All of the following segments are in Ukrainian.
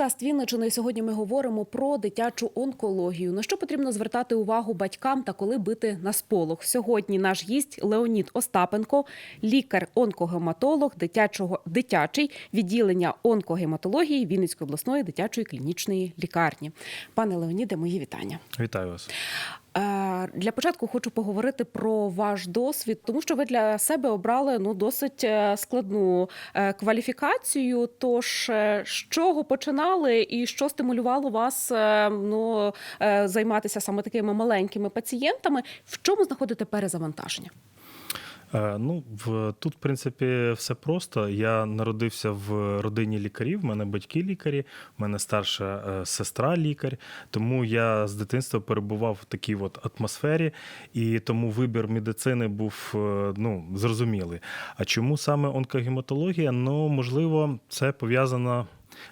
подкаст Вінничини. Сьогодні ми говоримо про дитячу онкологію. На що потрібно звертати увагу батькам та коли бити на сполох. Сьогодні наш гість Леонід Остапенко, лікар-онкогематолог дитячого дитячий відділення онкогематології Вінницької обласної дитячої клінічної лікарні. Пане Леоніде, мої вітання. Вітаю вас. Е, Для початку хочу поговорити про ваш досвід, тому що ви для себе обрали ну досить е, складну е, кваліфікацію. Тож з чого починали і що стимулювало вас ну, займатися саме такими маленькими пацієнтами? В чому знаходите перезавантаження? Е, Ну, в, тут, в принципі, все просто. Я народився в родині лікарів, в мене батьки лікарі, в мене старша е, сестра лікар. Тому я з дитинства перебував в такій от атмосфері, і тому вибір медицини був е, ну, зрозумілий. А чому саме онкогематологія? Ну, можливо, це пов'язано.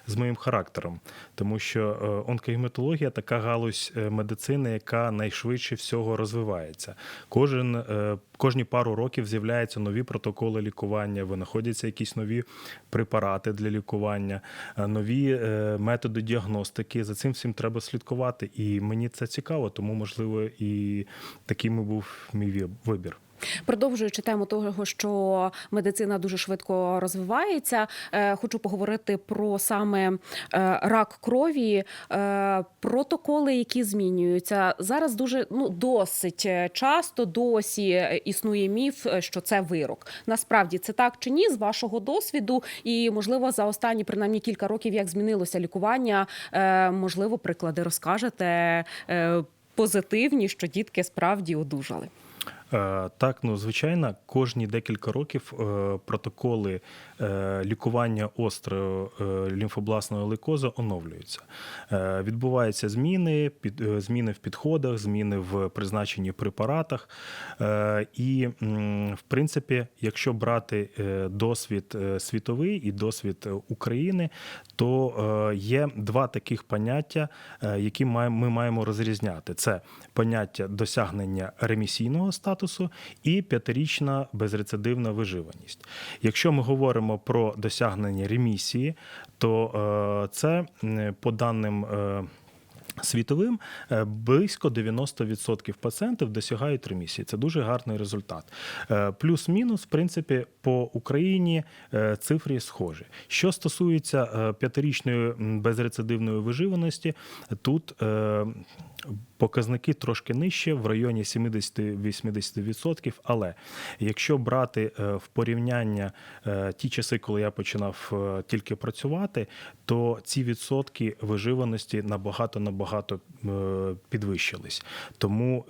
З моїм характером, тому що е, онкогематологія така галузь е, медицини, яка найшвидше всього розвивається. Кожен е, кожні пару років з'являються нові протоколи лікування, винаходяться якісь нові препарати для лікування, нові методи діагностики. За цим всім треба слідкувати. І мені це цікаво, тому можливо і таким був мій вибір. Продовжуючи тему того, що медицина дуже швидко розвивається, е, хочу поговорити про саме е, рак крові, е, протоколи, які змінюються зараз. Дуже ну досить часто досі існує міф, що це вирок. Насправді це так чи ні, з вашого досвіду, і можливо за останні принаймні кілька років, як змінилося лікування, можливо, приклади розкажете позитивні, що дітки справді одужали. Е, Так, ну звичайно, кожні декілька років е, протоколи лікування острого е, лімфобласного лейкозу оновлюються. Е, Відбуваються зміни, під, е, зміни в підходах, зміни в призначенні препаратах. Е, І, в принципі, якщо брати е, досвід е, світовий і досвід е, України, то е, є два таких поняття, е, які ми маємо розрізняти: це поняття досягнення ремісійного статусу і п'ятирічна безрецидивна виживаність. Якщо ми говоримо про досягнення ремісії, то е, це по даним. е, Світовим е, близько 90% пацієнтів досягають ремісії. Це дуже гарний результат. Плюс-мінус, в принципі, по Україні цифри схожі. Що стосується п'ятирічної безрецидивної виживаності, тут показники трошки нижче, в районі 70-80%. Але якщо брати е, в порівняння е, ті часи, коли я починав е, тільки працювати, то ці відсотки виживаності набагато набагато підвищились. Тому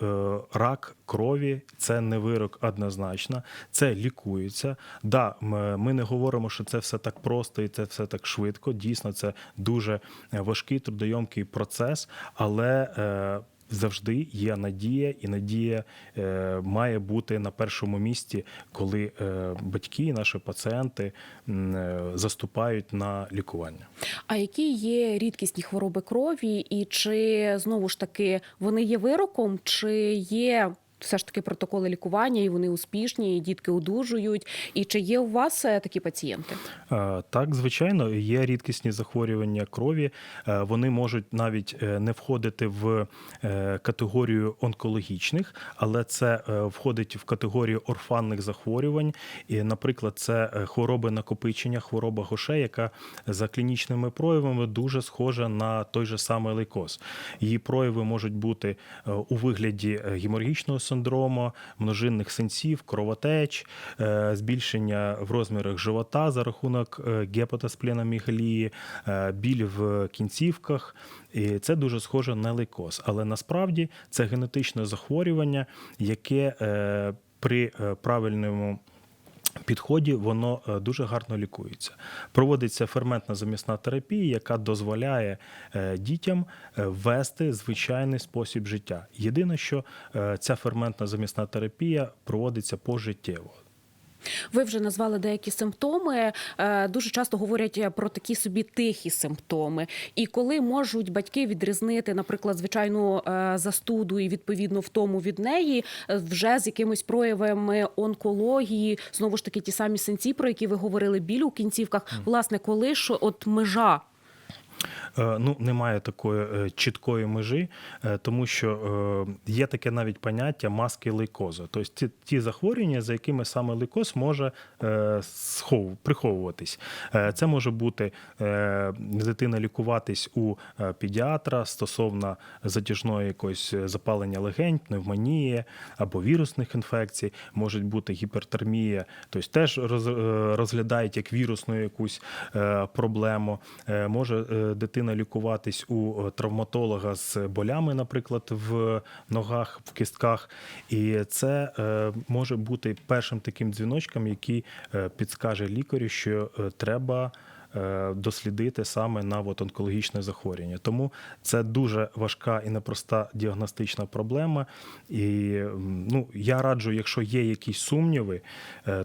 рак крові це не вирок однозначно, це лікується. Да, ми не говоримо, що це все так просто і це все так швидко. Дійсно, це дуже е, важкий трудойомкий процес, але е, Завжди є надія, і надія е, має бути на першому місці, коли е, батьки, наші пацієнти е, заступають на лікування. А які є рідкісні хвороби крові, і чи знову ж таки вони є вироком, чи є все ж таки протоколи лікування, і вони успішні, і дітки одужують? І чи є у вас е, такі пацієнти? Е, Так, звичайно, є рідкісні захворювання крові. Е, Вони можуть навіть не входити в категорію онкологічних, але це входить в категорію орфанних захворювань. І, наприклад, це хвороби накопичення, хвороба Гоше, яка за клінічними проявами дуже схожа на той же самий лейкоз. Її прояви можуть бути у вигляді геморгічного синдрому, множинних синців, кровотеч, е, збільшення в розмірах живота за рахунок е, гепатоспліномігалії, е, біль в кінцівках. І це дуже схоже на лейкоз. Але насправді це генетичне захворювання, яке при правильному підході воно е, дуже гарно лікується. Проводиться ферментна замісна терапія, яка дозволяє е, дітям е, вести звичайний спосіб життя. Єдине, що ця ферментна замісна терапія проводиться пожиттєво. Ви вже назвали деякі симптоми. Е, Дуже часто говорять про такі собі тихі симптоми. І коли можуть батьки відрізнити, наприклад, звичайну е, застуду і відповідно втому від неї, е, вже з якимись проявами онкології, знову ж таки, ті самі синці, про які ви говорили, біль у кінцівках. Власне, коли ж от межа Е, Ну, немає такої е, чіткої межі, е, тому що е, є таке навіть поняття маски лейкозу. Тобто ті, ті захворювання, за якими саме лейкоз може е, схов, приховуватись. Е, Це може бути е, дитина лікуватись у е, педіатра стосовно затяжної якоїсь е, запалення легень, пневмонії або вірусних інфекцій, може бути гіпертермія, тобто теж е, розглядають як вірусну якусь е, проблему. Е, Може е, дитина лікуватись у е, травматолога з болями, наприклад, в ногах, в кістках. І це е, може бути першим таким дзвіночком, який е, підскаже лікарю, що треба. Дослідити саме на от, онкологічне захворювання, тому це дуже важка і непроста діагностична проблема. І ну я раджу, якщо є якісь сумніви,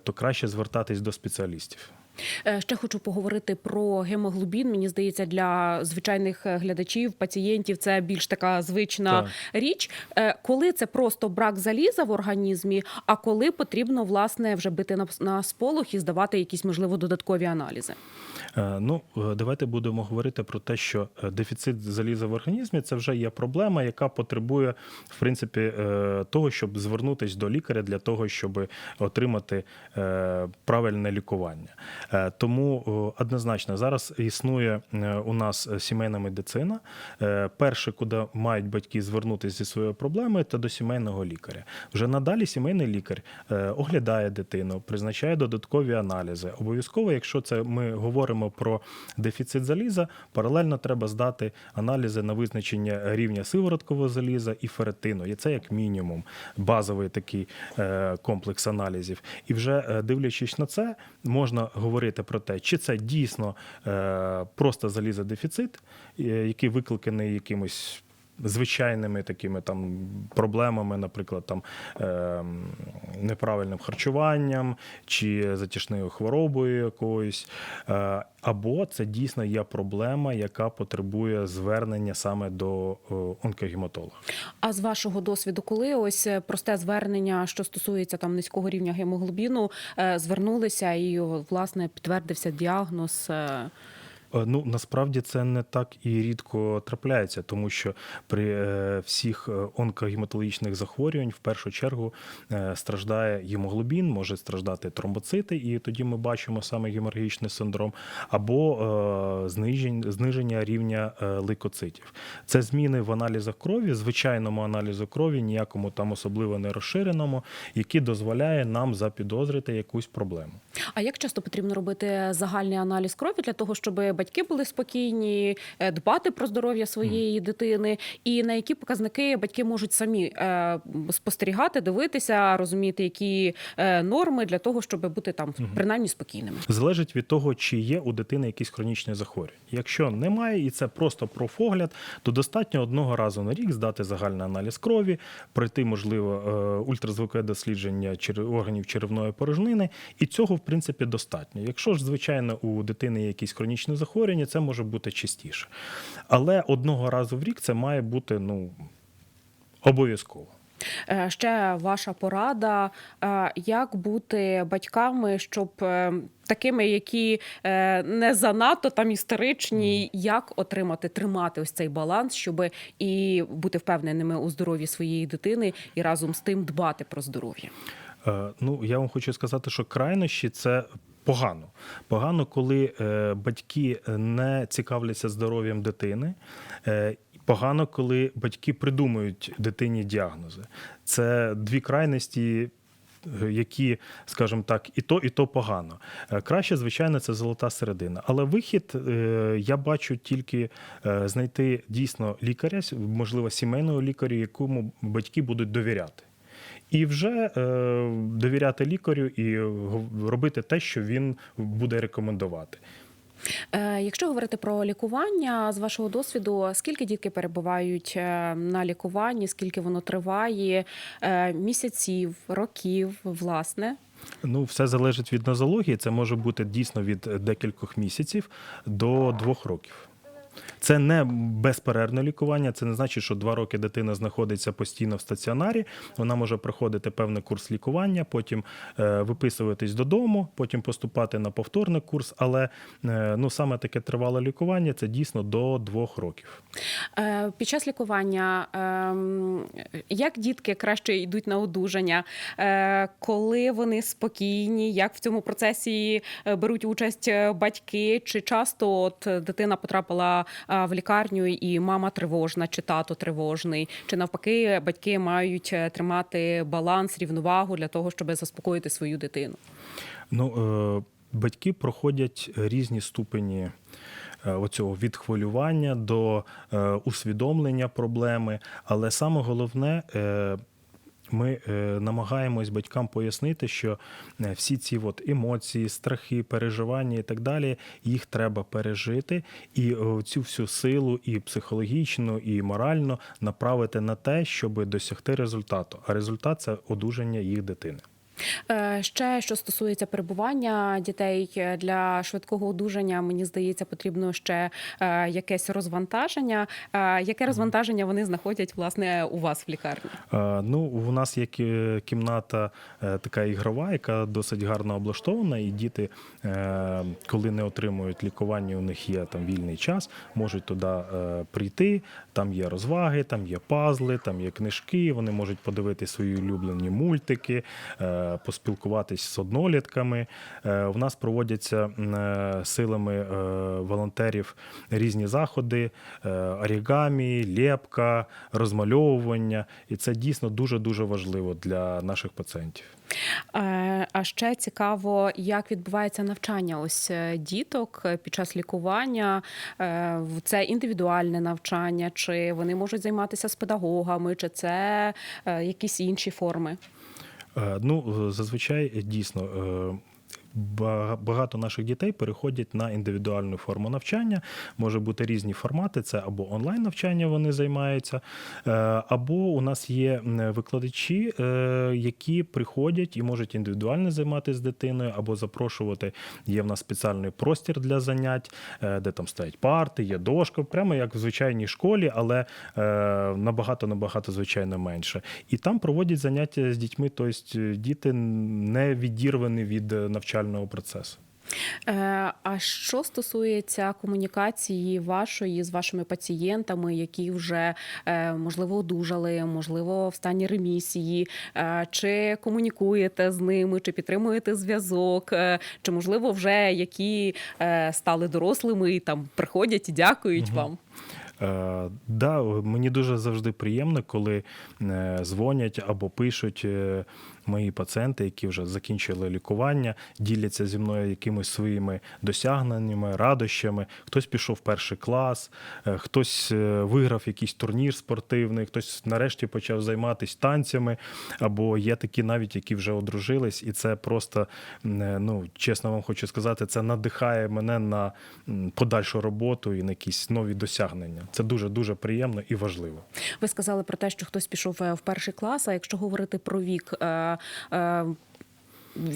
то краще звертатись до спеціалістів. Е, Ще хочу поговорити про гемоглобін. Мені здається, для звичайних е, глядачів, пацієнтів це більш така звична Так. річ. Е, Коли це просто брак заліза в організмі, а коли потрібно власне вже бити на, сполох і здавати якісь можливо додаткові аналізи. Ну, давайте будемо говорити про те, що дефіцит заліза в організмі це вже є проблема, яка потребує, в принципі, того, щоб звернутися до лікаря для того, щоб отримати правильне лікування. Е, Тому однозначно зараз існує е, у нас сімейна медицина. Е, Перше, куди мають батьки звернутися зі своєю проблемою, це до сімейного лікаря. Вже надалі сімейний лікар е, оглядає дитину, призначає додаткові аналізи. Обов'язково, якщо це ми говоримо про дефіцит заліза, паралельно треба здати аналізи на визначення рівня сивороткового заліза і ферритину. І це як мінімум базовий такий е, комплекс аналізів. І вже е, дивлячись на це, можна говорити про те, чи це дійсно е, просто залізодефіцит, е, який викликаний якимось. Звичайними такими там проблемами, наприклад, там е, неправильним харчуванням чи затяжною хворобою якоюсь, е, або це дійсно є проблема, яка потребує звернення саме до е, онкогематолога. А з вашого досвіду, коли ось е, просте звернення, що стосується там низького рівня гемоглобіну, е, звернулися і власне підтвердився діагноз. Е, Ну насправді це не так і рідко трапляється, тому що при е, всіх е, онкогематологічних захворювань в першу чергу страждає гемоглобін, може страждати тромбоцити, і тоді ми бачимо саме геморрагічний синдром, або знижень- зниження рівня лейкоцитів. Це зміни в аналізах крові, звичайному аналізу крові, ніякому там особливо не розширеному, який дозволяє нам запідозрити якусь проблему. А як часто потрібно робити загальний аналіз крові для того, щоб батьки були спокійні, е, дбати про здоров'я своєї дитини, і на які показники батьки можуть самі е, спостерігати, дивитися, розуміти, які е, норми для того, щоб бути там принаймні спокійними? Залежить від того, чи є у дитини якісь хронічні захворювання. Якщо немає, і це просто профогляд, то достатньо одного разу на рік здати загальний аналіз крові, пройти, можливо, ультразвукове дослідження органів черевної порожнини, і цього, в принципі, достатньо. Якщо ж, звичайно, у дитини є якісь хронічні захворювання, це може бути частіше. Але одного разу в рік це має бути ну, обов'язково. Е, Ще ваша порада, е, як бути батьками, щоб е, такими, які не занадто там істеричні, як отримати, тримати ось цей баланс, щоб і бути впевненими у здоров'ї своєї дитини, і разом з тим дбати про здоров'я. Ну, я вам хочу сказати, що крайнощі це. Погано. Погано, коли е, батьки не цікавляться здоров'ям дитини. Е, погано, коли батьки придумують дитині діагнози. Це дві крайності, е, які, скажімо так, і то, і то погано. Е, краще, звичайно, це золота середина. Але вихід е, я бачу тільки е, знайти дійсно лікаря, можливо, сімейного лікаря, якому батьки будуть довіряти. І вже е, довіряти лікарю і робити те, що він буде рекомендувати. Е, Якщо говорити про лікування, з вашого досвіду, скільки дітки перебувають е, на лікуванні, скільки воно триває, місяців, років, власне? Ну, все залежить від нозології. Це може бути дійсно від декількох місяців до двох років. Це не безперервне лікування, це не значить, що два роки дитина знаходиться постійно в стаціонарі. Вона може проходити певний курс лікування, потім е, виписуватись додому, потім поступати на повторний курс. Але е, ну саме таке тривале лікування це дійсно до двох років. Е, Під час лікування ем, як дітки краще йдуть на одужання, коли вони спокійні, як в цьому процесі беруть участь батьки? Чи часто от дитина потрапила в лікарню і мама тривожна, чи тато тривожний, чи навпаки батьки мають е, тримати баланс, рівновагу для того, щоб заспокоїти свою дитину? Ну, е, батьки проходять різні ступені. е, Оцього від хвилювання до е, усвідомлення проблеми. Але саме головне, е, ми е, намагаємось батькам пояснити, що е, всі ці от емоції, страхи, переживання і так далі, їх треба пережити, і е, цю всю силу, і психологічну, і морально направити на те, щоб досягти результату. А результат це одужання їх дитини. Е, Ще що стосується перебування дітей е, для швидкого одужання, мені здається, потрібно ще е, якесь розвантаження. Яке розвантаження вони знаходять власне у вас в лікарні? Ну, у нас є кімната така ігрова, яка досить гарно облаштована, і діти, коли не отримують лікування, у них є там вільний час, можуть туди прийти. Там є розваги, там є пазли, там є книжки. Вони можуть подивити свої улюблені мультики, поспілкуватись з однолітками. Е, У нас проводяться е, силами е, волонтерів різні заходи: е, орігамі, лепка, розмальовування. І це дійсно дуже дуже важливо для наших пацієнтів. Е, А ще цікаво, як відбувається навчання ось е, діток е, під час лікування. Е, Це індивідуальне навчання, чи вони можуть займатися з педагогами, чи це е, якісь інші форми? Е, Ну, е, зазвичай е, дійсно. Ба- Багато наших дітей переходять на індивідуальну форму навчання. Може бути різні формати. Це або онлайн навчання вони займаються, е, або у нас є викладачі, е, які приходять і можуть індивідуально займатися з дитиною, або запрошувати. Є в нас спеціальний простір для занять, е, де там стоять парти, є дошка, прямо як в звичайній школі, але набагато набагато звичайно менше. І там проводять заняття з дітьми, тобто діти не відірвані від е, навчального процесу. Е, А що стосується комунікації вашої з вашими пацієнтами, які вже е, можливо одужали, можливо, в стані ремісії, е, чи комунікуєте з ними, чи підтримуєте зв'язок, чи можливо вже які стали дорослими і там приходять і дякують вам? Е, да, мені дуже завжди приємно, коли дзвонять або пишуть мої пацієнти, які вже закінчили лікування, діляться зі мною якимись своїми досягненнями, радощами. Хтось пішов в перший клас, е, хтось е, виграв якийсь турнір спортивний, хтось нарешті почав займатися танцями, або є такі навіть, які вже одружились, і це просто, е, ну чесно вам хочу сказати, це надихає мене на подальшу роботу і на якісь нові досягнення. Це дуже дуже приємно і важливо. Ви сказали про те, що хтось пішов в перший клас. А якщо говорити про вік, е,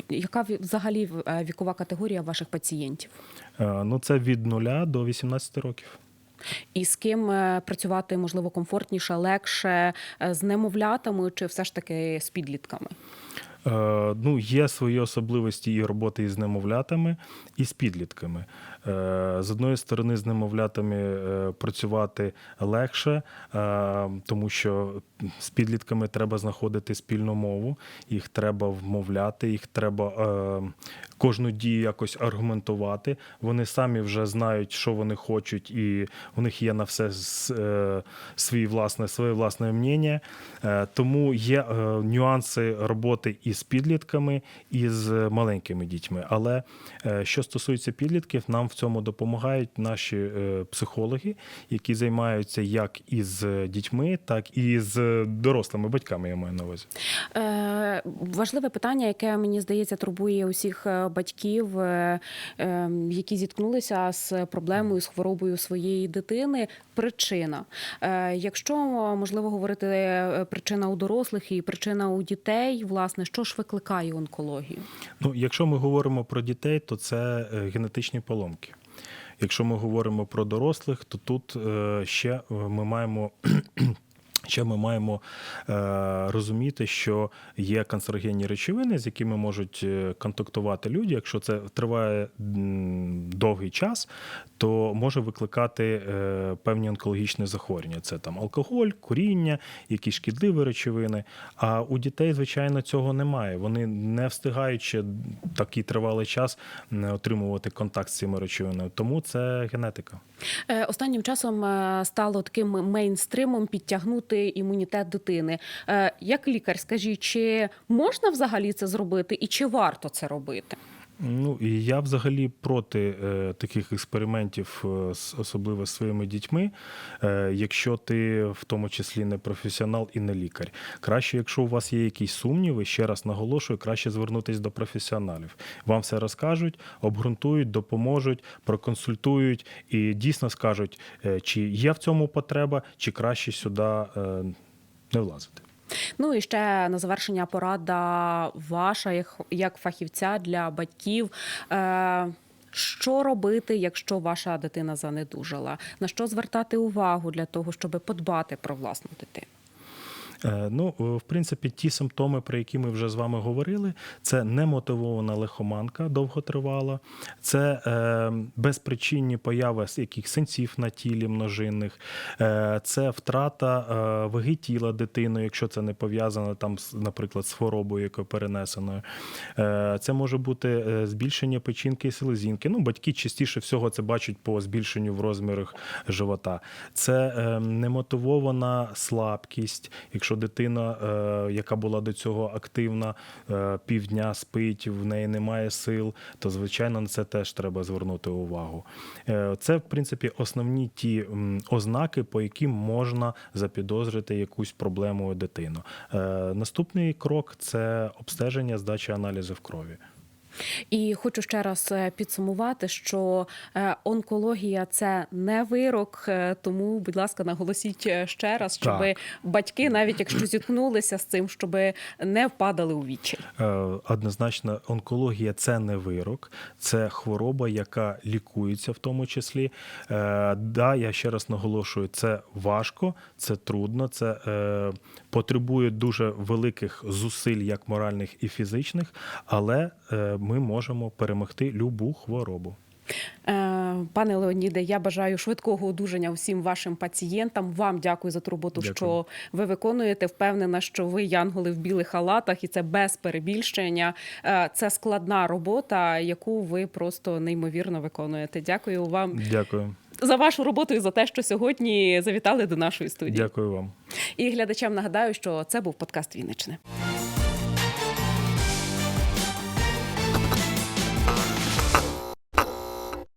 яка взагалі е, вікова категорія ваших пацієнтів? Е, Ну це від 0 до 18 років. І з ким працювати можливо комфортніше, легше з немовлятами чи все ж таки з підлітками? Ну, є свої особливості і роботи із немовлятами, і з підлітками. Е, З одної сторони, з немовлятами е, працювати легше, е, тому що з підлітками треба знаходити спільну мову, їх треба вмовляти, їх треба кожну дію якось аргументувати. Вони самі вже знають, що вони хочуть, і у них є на все свій власне, своє власне мнення. Тому є нюанси роботи і з підлітками, і з маленькими дітьми. Але що стосується підлітків, нам в цьому допомагають наші е, психологи, які займаються як із дітьми, так і з дорослими батьками. Я маю на увазі. Е, важливе питання, яке мені здається турбує усіх е, батьків, е, е, які зіткнулися з проблемою, з хворобою своєї дитини. Причина. Е, якщо можливо говорити е, причина у дорослих і причина у дітей, власне, що ж викликає онкологію? Ну, якщо ми говоримо про дітей, то це е, генетичні поломки. Якщо ми говоримо про дорослих, то тут е, ще е, ми маємо. Ще ми маємо е, розуміти, що є канцерогенні речовини, з якими можуть е, контактувати люди. Якщо це триває довгий час, то може викликати е, певні онкологічні захворювання. Це там алкоголь, куріння, якісь шкідливі речовини. А у дітей, звичайно, цього немає. Вони не встигають ще такий тривалий час не отримувати контакт з цими речовинами. Тому це генетика. Е, Останнім часом е, стало таким мейнстримом підтягнути імунітет дитини. Е, Як лікар, скажіть, чи можна взагалі це зробити і чи варто це робити? Ну і я взагалі проти е, таких експериментів, е, особливо з своїми дітьми, е, якщо ти в тому числі не професіонал і не лікар. Краще, якщо у вас є якісь сумніви, ще раз наголошую, краще звернутися до професіоналів. Вам все розкажуть, обґрунтують, допоможуть, проконсультують і дійсно скажуть, е, чи є в цьому потреба, чи краще сюди е, не влазити. Ну і ще на завершення порада ваша як, як фахівця для батьків. Е, що робити, якщо ваша дитина занедужала? На що звертати увагу для того, щоб подбати про власну дитину? Е, Ну, е, в принципі, ті симптоми, про які ми вже з вами говорили, це немотивована лихоманка довготривала, це е, безпричинні появи яких синців на тілі множинних, це втрата ваги тіла дитини, якщо це не пов'язано там, наприклад, з хворобою, якою перенесеною. Це може бути збільшення печінки і селезінки. Ну, батьки частіше всього це бачать по збільшенню в розмірах живота. Це немотивована слабкість. Якщо дитина, е, яка була до цього активна, е, півдня спить, в неї немає сил, то звичайно на це теж треба звернути увагу. Е, Це, в принципі, основні ті ознаки, по яким можна запідозрити якусь проблему дитину. Наступний крок це обстеження здачі аналізів крові. І хочу ще раз е, підсумувати, що е, онкологія це не вирок, е, тому, будь ласка, наголосіть ще раз, щоб Так. батьки, навіть якщо зіткнулися з цим, щоб не впадали у. Е, Однозначно, онкологія це не вирок, це хвороба, яка лікується в тому числі. Да, я ще раз наголошую, це важко, це трудно, це потребує дуже великих зусиль, як моральних і фізичних, але е, ми можемо перемогти любу хворобу. Е, Пане Леоніде, я бажаю швидкого одужання всім вашим пацієнтам. Вам дякую за ту роботу, Дякую. що ви виконуєте. Впевнена, що ви янголи в білих халатах, і це без перебільшення. Е, Це складна робота, яку ви просто неймовірно виконуєте. Дякую вам Дякую. За вашу роботу і за те, що сьогодні завітали до нашої студії. Дякую вам. І глядачам нагадаю, що це був подкаст Вінничини.